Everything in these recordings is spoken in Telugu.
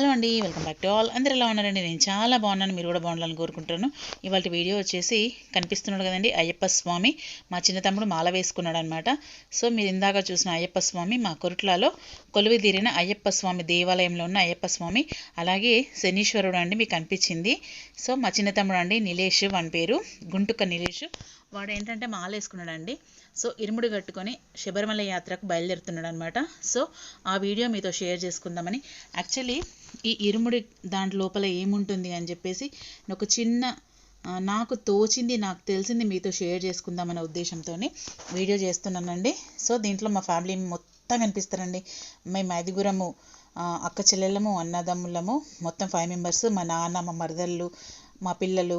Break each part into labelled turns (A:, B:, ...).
A: హలో అండి వెల్కమ్ బ్యాక్ టు ఆల్. అందరు ఎలా ఉన్నారండి? నేను చాలా బాగున్నాను మీరు కూడా బాగుండాలని కోరుకుంటున్నాను. ఇవాళ వీడియో వచ్చేసి కనిపిస్తున్నాడు కదండి అయ్యప్ప స్వామి. మా చిన్న తమ్ముడు మాల వేసుకున్నాడు అనమాట సో మీరు ఇందాక చూసిన అయ్యప్ప స్వామి మా కొరుట్లలో కొలువి తీరిన అయ్యప్ప స్వామి దేవాలయంలో ఉన్న అయ్యప్ప స్వామి అలాగే శనీశ్వరుడు అండి మీకు కనిపించింది. సో మా చిన్న తమ్ముడు అండి నిలేష్ వాని పేరు గుంటుక నిలేష్. వాడు ఏంటంటే మాల వేసుకున్నాడండి. సో ఇరుముడి కట్టుకొని శబరిమల యాత్రకు బయలుదేరుతున్నాడు అనమాట సో ఆ వీడియో మీతో షేర్ చేసుకుందామని. యాక్చువల్లీ ఈ ఇరుముడి దాంట్ లోపల ఏముంటుంది అని చెప్పేసి ఒక చిన్న నాకు తోచింది నాకు తెలిసింది మీతో షేర్ చేసుకుందామనే ఉద్దేశంతో వీడియో చేస్తున్నానండి. సో దీంట్లో మా ఫ్యామిలీ మొత్తం కనిపిస్తారండి. మేము ఐదుగురము అక్క చెల్లెళ్ళము అన్నదమ్ములము మొత్తం ఫైవ్ మెంబర్స్ మా నాన్న మా మరదళ్ళు మా పిల్లలు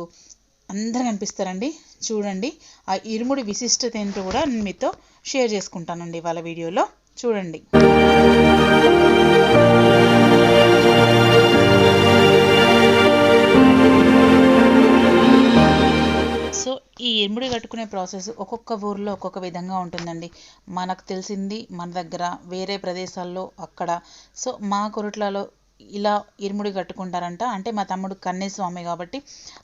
A: అందరు కనిపిస్తారండి. చూడండి ఆ ఇరుముడి విశిష్టత ఏంటో కూడా నేను మీతో షేర్ చేసుకుంటానండి వాళ్ళ వీడియోలో. చూడండి. ఈ ఇరుముడి కట్టుకునే ప్రాసెస్ ఒక్కొక్క ఊర్లో ఒక్కొక్క విధంగా ఉంటుందండి. మనకు తెలిసింది మన దగ్గర వేరే ప్రదేశాల్లో అక్కడ. సో మా కొరట్లలో ఇలా ఇరుముడి కట్టుకుంటారంట. అంటే మా తమ్ముడు కన్నేస్వామి కాబట్టి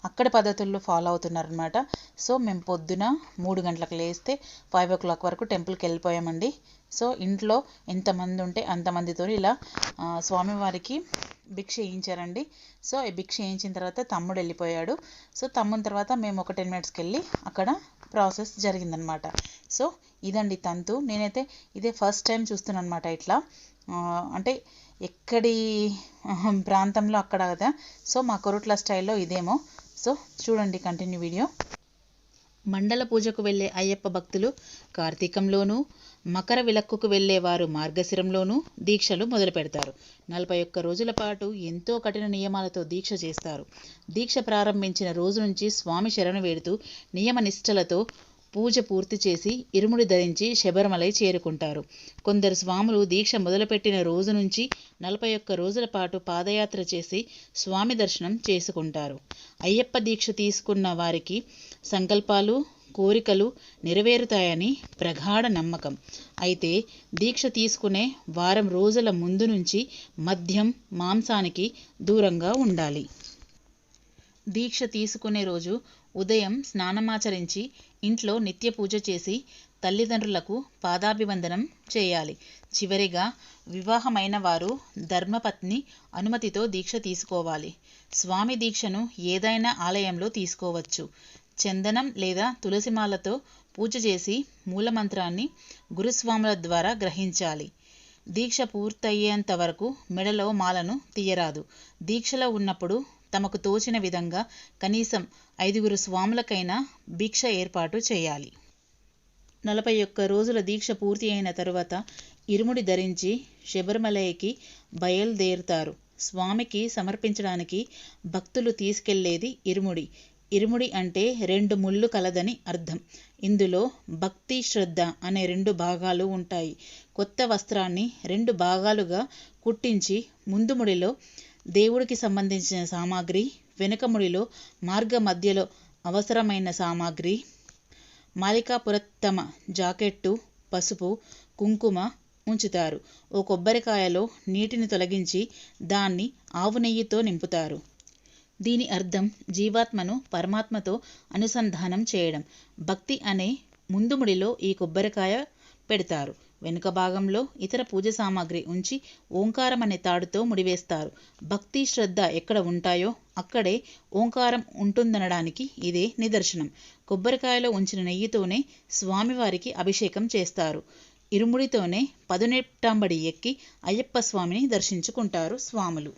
A: అక్కడ పద్ధతుల్లో ఫాలో అవుతున్నారనమాట. సో మేము పొద్దున మూడు గంటలకు లేస్తే ఫైవ్ ఓ క్లాక్ వరకు టెంపుల్కి వెళ్ళిపోయామండి. సో ఇంట్లో ఎంతమంది ఉంటే అంతమందితో ఇలా స్వామివారికి భిక్ష వేయించారండి సో ఈ భిక్ష వేయించిన తర్వాత తమ్ముడు వెళ్ళిపోయాడు. సో తమ్ముని తర్వాత మేము ఒక టెన్ మినిట్స్కి వెళ్ళి అక్కడ ప్రాసెస్ జరిగిందనమాట. సో ఇదండి తంతు. నేనైతే ఇదే ఫస్ట్ టైం చూస్తున్నాను అనమాట ఇట్లా అంటే ఎక్కడి ప్రాంతంలో అక్కడ కదా. సో మా కొరుట్ల స్టైల్లో ఇదేమో. సో చూడండి కంటిన్యూ వీడియో. మండల పూజకు వెళ్ళే అయ్యప్ప భక్తులు కార్తీకంలోనూ మకర విలక్కుకు వెళ్ళేవారు మార్గశిరంలోనూ దీక్షలు మొదలు పెడతారు నలభై ఒక్క రోజుల పాటు ఎంతో కఠిన నియమాలతో దీక్ష చేస్తారు. దీక్ష ప్రారంభించిన రోజు నుంచి స్వామి శరణు వేడుతూ నియమ నిష్టలతో పూజ పూర్తి చేసి ఇరుముడి ధరించి శబరిమలై చేరుకుంటారు. కొందరు స్వాములు దీక్ష మొదలుపెట్టిన రోజు నుంచి నలభై ఒక్క రోజుల పాటు పాదయాత్ర చేసి స్వామి దర్శనం చేసుకుంటారు. అయ్యప్ప దీక్ష తీసుకున్న వారికి సంకల్పాలు కోరికలు నెరవేరుతాయని ప్రగాఢ నమ్మకం. అయితే దీక్ష తీసుకునే వారం రోజుల ముందు నుంచి మద్యం మాంసానికి దూరంగా ఉండాలి. దీక్ష తీసుకునే రోజు ఉదయం స్నానమాచరించి ఇంట్లో నిత్య పూజ చేసి తల్లిదండ్రులకు పాదాభివందనం చేయాలి. చివరిగా వివాహమైన వారు ధర్మపత్ని అనుమతితో దీక్ష తీసుకోవాలి. స్వామి దీక్షను ఏదైనా ఆలయంలో తీసుకోవచ్చు. చందనం లేదా తులసిమాలతో పూజ చేసి మూలమంత్రాన్ని గురుస్వాముల ద్వారా గ్రహించాలి. దీక్ష పూర్తయ్యేంత వరకు మెడలో మాలను తీయరాదు. దీక్షలో ఉన్నప్పుడు తమకు తోచిన విధంగా కనీసం ఐదుగురు స్వాములకైనా భిక్ష ఏర్పాటు చేయాలి. నలభై ఒక్క రోజుల దీక్ష పూర్తి అయిన తరువాత ఇరుముడి ధరించి శబరిమలైకి బయలుదేరుతారు. స్వామికి సమర్పించడానికి భక్తులు తీసుకెళ్ళేది ఇరుముడి. ఇరుముడి అంటే రెండు ముళ్ళు కలదని అర్థం. ఇందులో భక్తి శ్రద్ధ అనే రెండు భాగాలు ఉంటాయి. కొత్త వస్త్రాన్ని రెండు భాగాలుగా కుట్టించి ముందు ముడిలో దేవుడికి సంబంధించిన సామాగ్రి వెనుక ముడిలో మార్గ మధ్యలో అవసరమైన సామాగ్రి మాలికాపురత్తమ జాకెట్టు పసుపు కుంకుమ ఉంచుతారు. ఓ కొబ్బరికాయలో నీటిని తొలగించి దాన్ని ఆవు నెయ్యితో నింపుతారు. దీని అర్థం జీవాత్మను పరమాత్మతో అనుసంధానం చేయడం. భక్తి అనే ముందుముడిలో ఈ కొబ్బరికాయ పెడతారు. వెనుక భాగంలో ఇతర పూజ సామాగ్రి ఉంచి ఓంకారం అనే తాడుతో ముడివేస్తారు. భక్తి శ్రద్ధ ఎక్కడ ఉంటాయో అక్కడే ఓంకారం ఉంటుందనడానికి ఇదే నిదర్శనం. కొబ్బరికాయలో ఉంచిన నెయ్యితోనే స్వామివారికి అభిషేకం చేస్తారు. ఇరుముడితోనే పదునెట్టాంబడి ఎక్కి అయ్యప్ప స్వామిని దర్శించుకుంటారు స్వాములు.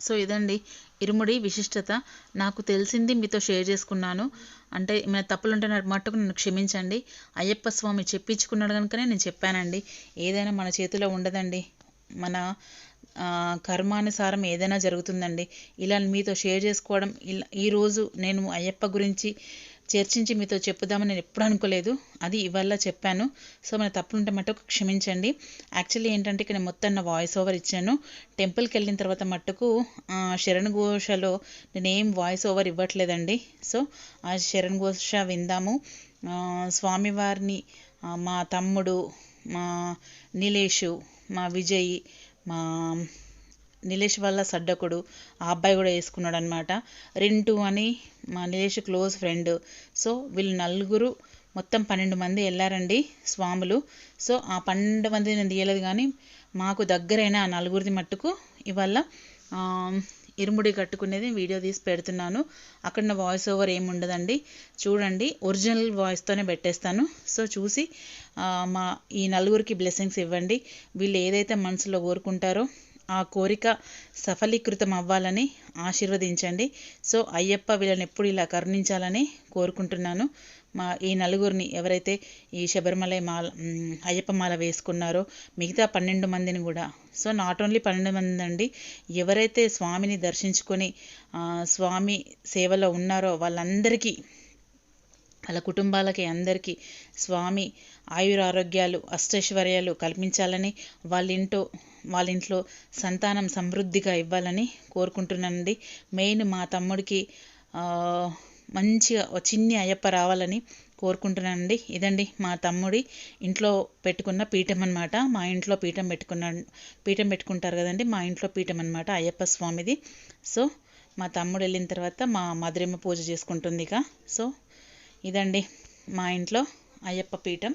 A: సో ఇదండి ఇరుముడి విశిష్టత. నాకు తెలిసింది మీతో షేర్ చేసుకున్నాను. అంటే ఏమైనా తప్పులుంటే ఉంటే మట్టుకు నన్ను క్షమించండి. అయ్యప్ప స్వామి చెప్పించుకున్నాడు కనుకనే నేను చెప్పానండి. ఏదైనా మన చేతిలో ఉండదండి. మన కర్మానుసారం ఏదైనా జరుగుతుందండి. ఇలా మీతో షేర్ చేసుకోవడం ఇలా ఈరోజు నేను అయ్యప్ప గురించి చర్చించి మీతో చెప్పుదామని నేను ఎప్పుడు అనుకోలేదు. అది ఇవాళ చెప్పాను. సో మన తప్పులుంటే మటుకు క్షమించండి. యాక్చువల్లీ ఏంటంటే ఇక్కడ మొత్తం నా వాయిస్ ఓవర్ ఇచ్చాను. టెంపుల్కి వెళ్ళిన తర్వాత మట్టుకు శరణ్ ఘోషలో నేనేం వాయిస్ ఓవర్ ఇవ్వట్లేదండి. సో ఆ శరణ్ ఘోష విందాము. స్వామివారిని మా తమ్ముడు మా నీలేషు మా విజయ్ మా నిలేష్ వాళ్ళ సడ్డకుడు ఆ అబ్బాయి కూడా వేసుకున్నాడు అనమాట రింటు అని మా నిలేష్ క్లోజ్ ఫ్రెండ్. సో వీళ్ళు నలుగురు మొత్తం పన్నెండు మంది వెళ్ళారండి స్వాములు. సో ఆ పన్నెండు మంది నేను తీయలేదు కానీ మాకు దగ్గరైన ఆ నలుగురిది మట్టుకు ఇవాళ ఇరుముడి కట్టుకునేది వీడియో తీసి పెడుతున్నాను. అక్కడ నా వాయిస్ ఓవర్ ఏమి ఉండదండి. చూడండి ఒరిజినల్ వాయిస్తోనే పెట్టేస్తాను. సో చూసి మా ఈ నలుగురికి బ్లెస్సింగ్స్ ఇవ్వండి. వీళ్ళు ఏదైతే మనసులో కోరుకుంటారో ఆ కోరిక సఫలీకృతం అవ్వాలని ఆశీర్వదించండి. సో అయ్యప్ప వీళ్ళని ఎప్పుడు ఇలా కరుణించాలని కోరుకుంటున్నాను. మా ఈ నలుగురిని ఎవరైతే ఈ శబరిమల మాల అయ్యప్ప మాల వేసుకున్నారో మిగతా పన్నెండు మందిని కూడా. సో నాట్ ఓన్లీ పన్నెండు మంది అండి ఎవరైతే స్వామిని దర్శించుకొని స్వామి సేవలో ఉన్నారో వాళ్ళందరికీ వాళ్ళ కుటుంబాలకి అందరికీ స్వామి ఆయురారోగ్యాలు అష్టైశ్వర్యాలు కల్పించాలని వాళ్ళ వాళ్ళ ఇంట్లో సంతానం సమృద్ధిగా ఇవ్వాలని కోరుకుంటున్నానండి. మెయిన్ మా తమ్ముడికి మంచిగా చిన్ని అయ్యప్ప రావాలని కోరుకుంటున్నానండి. ఇదండి మా తమ్ముడి ఇంట్లో పెట్టుకున్న పీఠం అనమాట మా ఇంట్లో పీఠం పెట్టుకున్న పీఠం పెట్టుకుంటారు కదండి మా ఇంట్లో పీఠం అనమాట అయ్యప్ప స్వామిది. సో మా తమ్ముడు వెళ్ళిన తర్వాత మా మధురిమ్మ పూజ చేసుకుంటుంది ఇక సో ఇదండి మా ఇంట్లో. అయ్యప్ప పీఠం.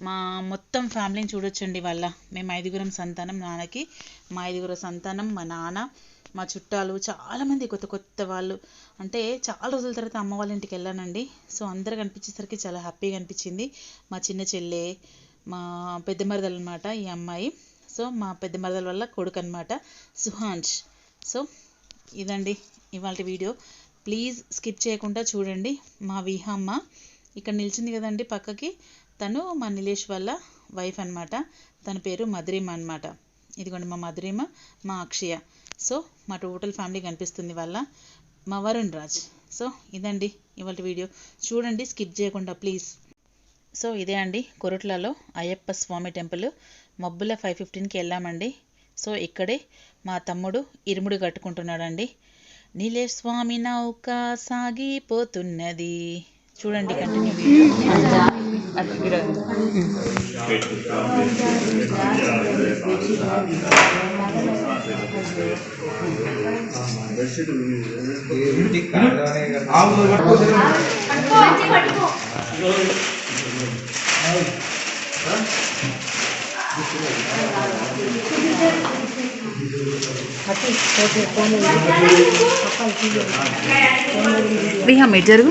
A: మా మొత్తం ఫ్యామిలీని చూడొచ్చండి వాళ్ళ మేము ఐదుగురం సంతానం నాన్నకి మా ఐదుగురు సంతానం మా నాన్న మా చుట్టాలు చాలామంది కొత్త కొత్త వాళ్ళు. అంటే చాలా రోజుల తర్వాత అమ్మ వాళ్ళ ఇంటికి వెళ్ళానండి. సో అందరు కనిపించేసరికి చాలా హ్యాపీగా అనిపించింది. మా చిన్న చెల్లె మా పెద్ద మరదలు అనమాట ఈ అమ్మాయి. సో మా పెద్ద మరదల వల్ల కొడుకు అనమాట సుహాంష్. సో ఇదండి ఇవాళ వీడియో. ప్లీజ్ స్కిప్ చేయకుండా చూడండి మా విహమ్మ. ఇక్కడ నిలిచింది కదండి పక్కకి. తను మా నిలేష్ వాళ్ళ వైఫ్ అన్నమాట. తన పేరు మధురిమ అన్నమాట. ఇదిగోండి మా మధురిమ మా అక్షయ. సో మా టోటల్ ఫ్యామిలీ కనిపిస్తుంది వాళ్ళ మా వరుణ్ రాజ్. సో ఇదండి ఇవాళ వీడియో. చూడండి స్కిప్ చేయకుండా ప్లీజ్. సో ఇదే అండి కొరట్లలో అయ్యప్ప స్వామి టెంపుల్. మబ్బుల ఫైవ్ ఫిఫ్టీన్కి వెళ్ళామండి. సో ఇక్కడే మా తమ్ముడు ఇరుముడు కట్టుకుంటున్నాడండి. నీలేష్ స్వామి నౌక సాగిపోతున్నది. చూడండి కంటిన్యూ విహమ్ ఇటు జరుగు.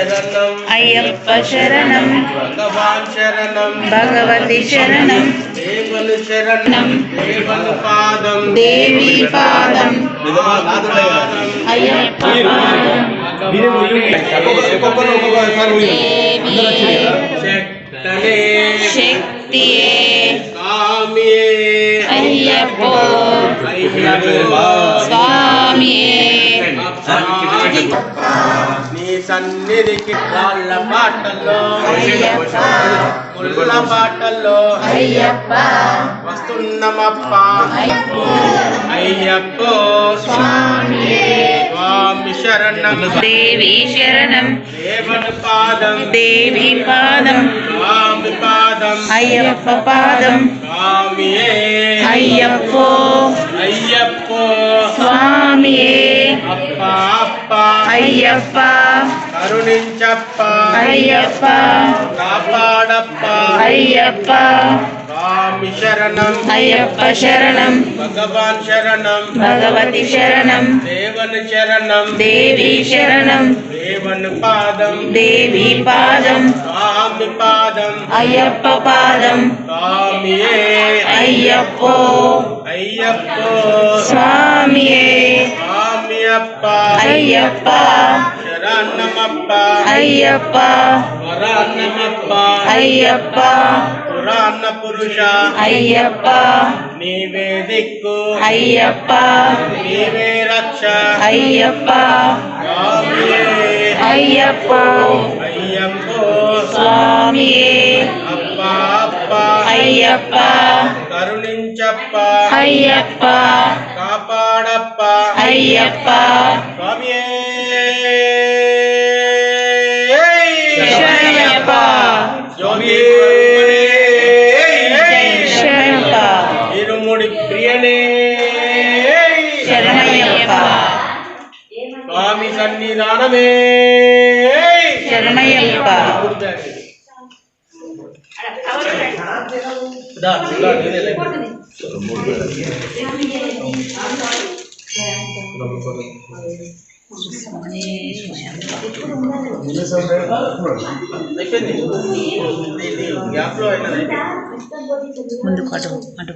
B: స్వామి శరణం
A: అయ్యప్ప శరణం
B: భగవాన్ శరణం
A: భగవతి శరణం
B: దేవుని శరణం దేవుని పాదం
A: దేవి పాదం అయ్యప్ప పాదం దేవి
B: శక్తనే
A: శక్తియే
B: వాళ్ళ పాటల్లో
A: అయ్యప్ప.
B: ముళ్ళ
A: అయ్యప్ప.
B: వస్తున్నమప్ప. అయ్యప్పో.
A: స్వామియే.
B: స్వామి శరణం.
A: దేవి శరణం.
B: దేవుని పాదం.
A: దేవి పాదం.
B: స్వామి పాదం.
A: అయ్యప్ప పాదం.
B: స్వామియే.
A: అయ్యప్పో.
B: అయ్యప్పో.
A: స్వామియే.
B: అప్ప అప్ప.
A: అయ్యప్ప.
B: కరుణించప్ప
A: అయ్యప్ప
B: కాపాడప్ప
A: అయ్యప్ప
B: స్వామి శరణం
A: అయ్యప్ప శరణం
B: భగవాన్ శరణం
A: భగవతి శరణం
B: దేవుని శరణం
A: దేవి శరణం
B: దేవుని పాదం
A: దేవి పాదం
B: స్వామి పాదం
A: అయ్యప్ప పాదం
B: స్వామియే
A: అయ్యప్పో
B: అయ్యప్పో
A: స్వామియే
B: స్వామి అప్ప சரணமப்பா
A: ஐயப்பா.
B: சரணமப்பா ஐயப்பா.
A: புராண
B: புருஷா. ஐயப்பா.
A: நீவே
B: திக்கு
A: ஐயப்பா.
B: நீவே ரக்ஷா
C: ஐயப்பா.
B: ஐயப்பா.
C: ஐயப்போ.
B: சுவாமியே.
C: அப்பா
B: அப்பா.
C: ஐயப்பா.
B: கருணிஞ்சப்பா.
C: ஐயப்பா. காப்பாடப்பா.
B: ஐயப்பா.
C: சுவாமியே. సన్నిధానమే
B: శరణయ్యప్ప
C: దా, దా, ఇదే లే. అయిపోయింది. ఇది గ్యాప్లో అయినది.
B: ముందుకు అటు అటు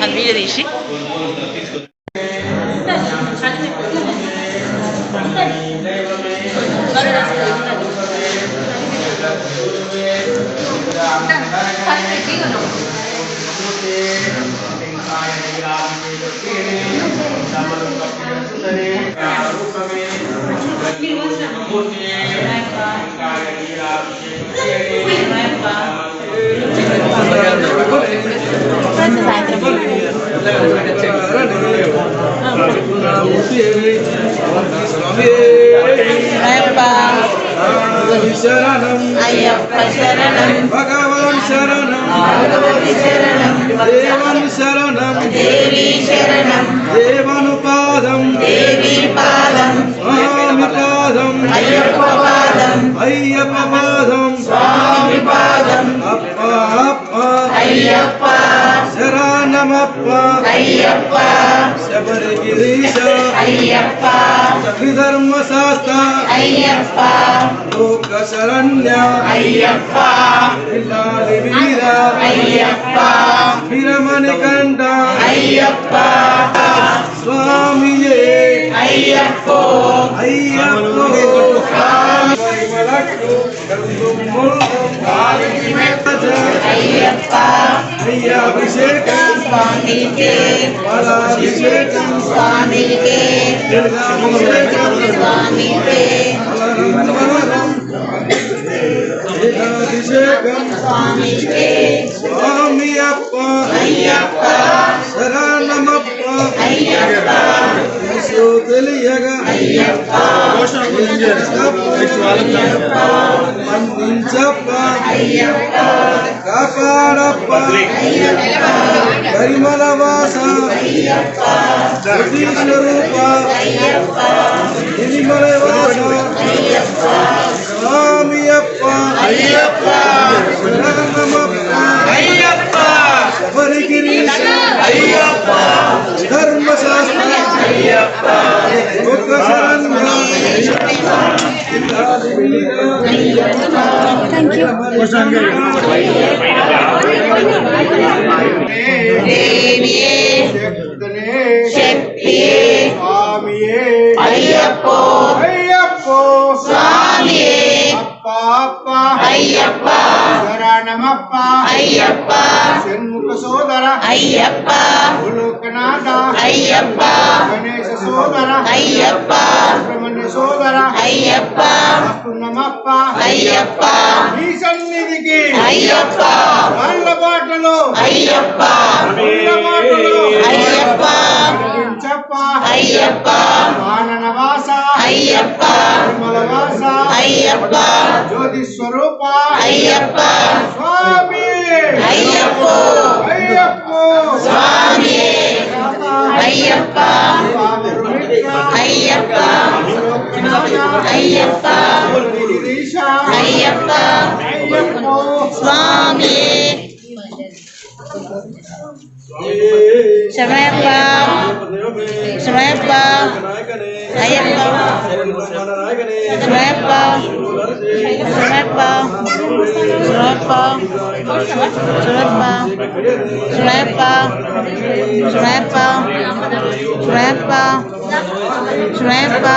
C: Al
B: video dici? అది వీడియో తీసి అయ్యప్ప
D: శరణం
B: అయ్యప్ప
D: శరణమప్ప
B: అయ్యప్ప
D: శబరిగిరీశ
B: అయ్యప్ప
D: ధర్మ శాస్త్ర
B: అయ్యప్ప
D: లోక శరణ్య
B: అయ్యప్ప
D: ఇల్లాలి వీర
B: అయ్యప్ప
D: వీరమణి కంఠ
B: అయ్యప్ప
D: స్వామియే
B: అయ్యప్ప
D: అయ్యప్ప పరిమళకు గంధముల్లం
B: అయ్యప్ప
D: పాలాభిషేకం
B: స్వామికే
D: దుర్గాభిషేకం
B: స్వామికే
D: ఫలరంగవరం వేదాభిషేకం
B: స్వామికే
D: స్వామి అప్ప
B: అయ్యప్ప
D: శరణమప్ప
B: అయ్యప్ప
D: తెలియగా
B: అయ్యప్ప
D: మందించప్ప
B: అయ్యప్ప
D: కాపాడప్ప
B: అయ్యప్ప
D: పరిమళ వాస
B: అయ్యప్ప
D: జ్యోతి
B: అయ్యప్ప
D: షణ్ముఖ సోదర
B: అయ్యప్ప
D: లోకనాథ
B: అయ్యప్ప
D: గణేశ సోదర
B: అయ్యప్ప
D: సుబ్రహ్మణ్య సోదర
B: అయ్యప్ప
D: నమప్ప
B: అయ్యప్ప
D: ఈ సన్నిధికి
B: అయ్యప్ప
D: వాళ్ళ బాటలో
B: అయ్యప్ప
D: వాళ్ళ బాటలో
B: అయ్యప్ప
D: నడిపించప్ప
B: అయ్యప్ప
D: వానన వాస
B: అయ్యప్ప
D: నిర్మల వాస
B: అయ్యప్ప
D: జ్యోతి స్వరూప
B: అయ్యప్ప
D: స్వామి
B: అయ్యప్ప
D: అయ్యప్ప
B: స్వామి అయ్యప్ప అయ్యప్ప ஐயப்பா ஐயப்பா சுவாமி சமயப்பா சமயப்பா
D: ஐயப்பா சமயப்பா சமயப்பா சமயப்பா சமயப்பா சமயப்பா சமயப்பா சமயப்பா சமயப்பா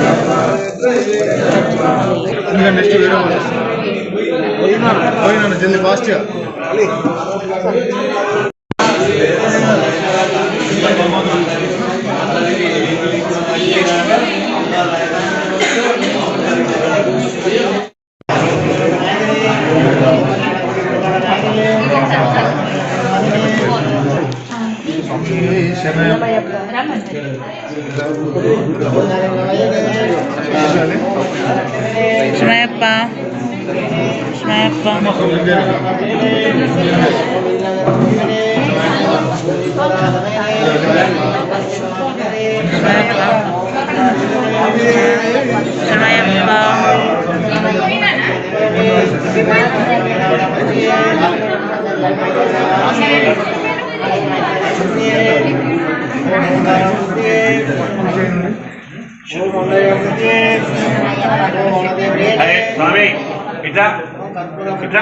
E: ఎందుకంటే నెక్స్ట్ వీడియో పోయినాను పోయినాను జల్ది ఫాస్ట్గా.
F: అరే స్వామి ఇట్లా ఇట్లా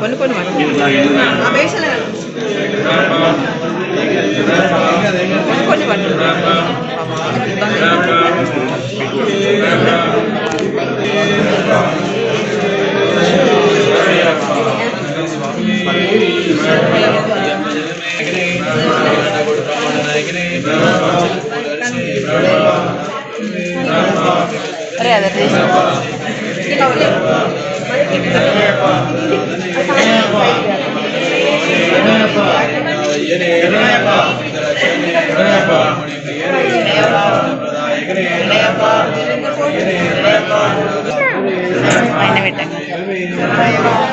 G: కొన్ని కొన్ని కొన్ని కొన్ని என்ன
D: விட்டாங்க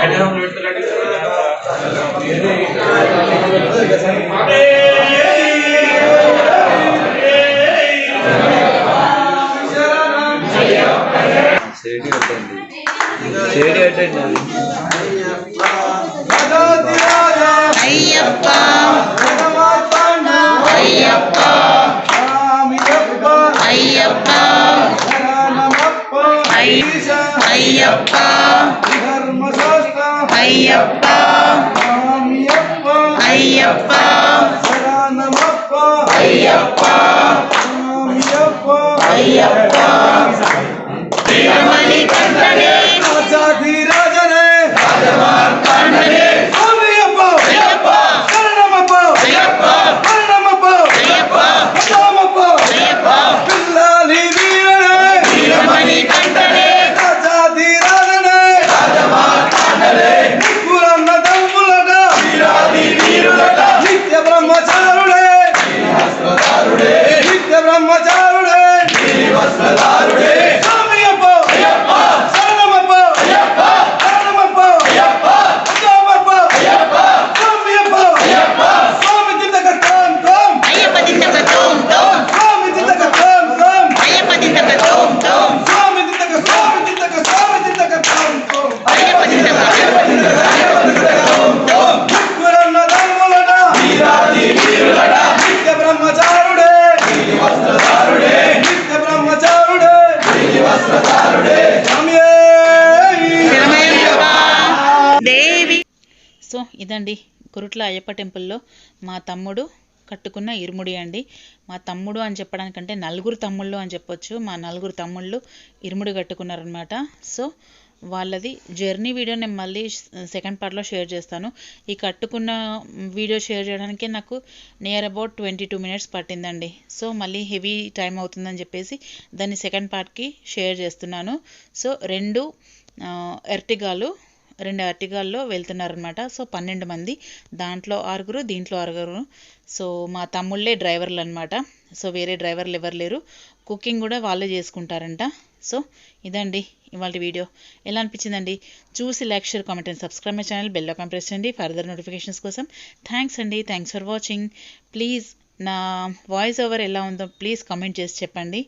D: कार्यक्रम glória, Pai. కురుట్ల అయ్యప్ప టెంపుల్లో మా తమ్ముడు కట్టుకున్న ఇరుముడి అండి. మా తమ్ముడు అని చెప్పడానికంటే నలుగురు తమ్ముళ్ళు అని చెప్పొచ్చు. మా నలుగురు తమ్ముళ్ళు ఇరుముడి కట్టుకున్నారనమాట సో వాళ్ళది జర్నీ వీడియో నేను మళ్ళీ సెకండ్ పార్ట్లో షేర్ చేస్తాను. ఈ కట్టుకున్న వీడియో షేర్ చేయడానికి నాకు near about twenty two minutes పట్టిందండి. సో మళ్ళీ హెవీ టైం అవుతుందని చెప్పేసి దాన్ని సెకండ్ పార్ట్కి షేర్ చేస్తున్నాను. సో రెండు ఎర్టిగాలు రెండు అర్టిగాల్లో వెళ్తున్నారనమాట సో పన్నెండు మంది. దాంట్లో ఆరుగురు దీంట్లో ఆరుగురు. సో మా తమ్ముళ్ళే డ్రైవర్లు అనమాట సో వేరే డ్రైవర్లు ఎవరు లేరు. కుకింగ్ కూడా వాళ్ళే చేసుకుంటారంట. సో ఇదండి ఇవాళ వీడియో. ఎలా అనిపించిందండి? చూసి like share comment and subscribe my channel. Bell icon press చేయండి ఫర్దర్ నోటిఫికేషన్స్ కోసం. థ్యాంక్స్ అండి. Thanks for watching. ప్లీజ్ నా వాయిస్ ఓవర్ ఎలా ఉందో ప్లీజ్ కమెంట్ చేసి చెప్పండి.